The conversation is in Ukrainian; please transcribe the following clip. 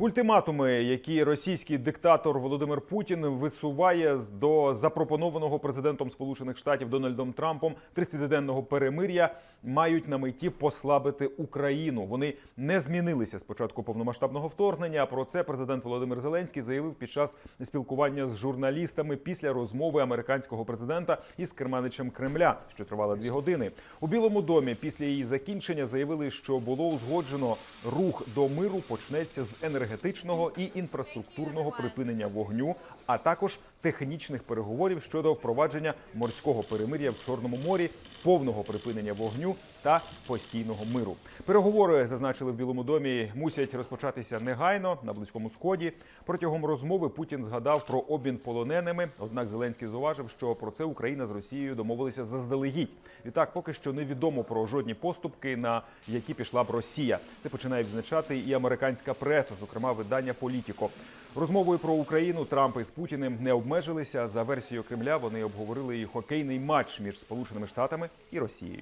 Ультиматуми, які російський диктатор Володимир Путін висуває до запропонованого президентом Сполучених Штатів Дональдом Трампом 30-денного перемир'я, мають на меті послабити Україну. Вони не змінилися з початку повномасштабного вторгнення. Про це президент Володимир Зеленський заявив під час спілкування з журналістами після розмови американського президента із керманичем Кремля, що тривала дві години. У Білому домі після її закінчення заявили, що було узгоджено рух до миру почнеться з енергетичного і інфраструктурного припинення вогню, а також технічних переговорів щодо впровадження морського перемир'я в Чорному морі, повного припинення вогню та постійного миру. Переговори зазначили в Білому домі, мусять розпочатися негайно на близькому сході. Протягом розмови Путін згадав про обмін полоненими. Однак Зеленський зауважив, що про це Україна з Росією домовилися заздалегідь. Відтак, поки що невідомо про жодні поступки, на які пішла б Росія. Це починає відзначати і американська преса, зокрема видання Політіко. Розмовою про Україну Трамп із Путіним не обмежилися. За версією Кремля вони обговорили і хокейний матч між Сполученими Штатами і Росією.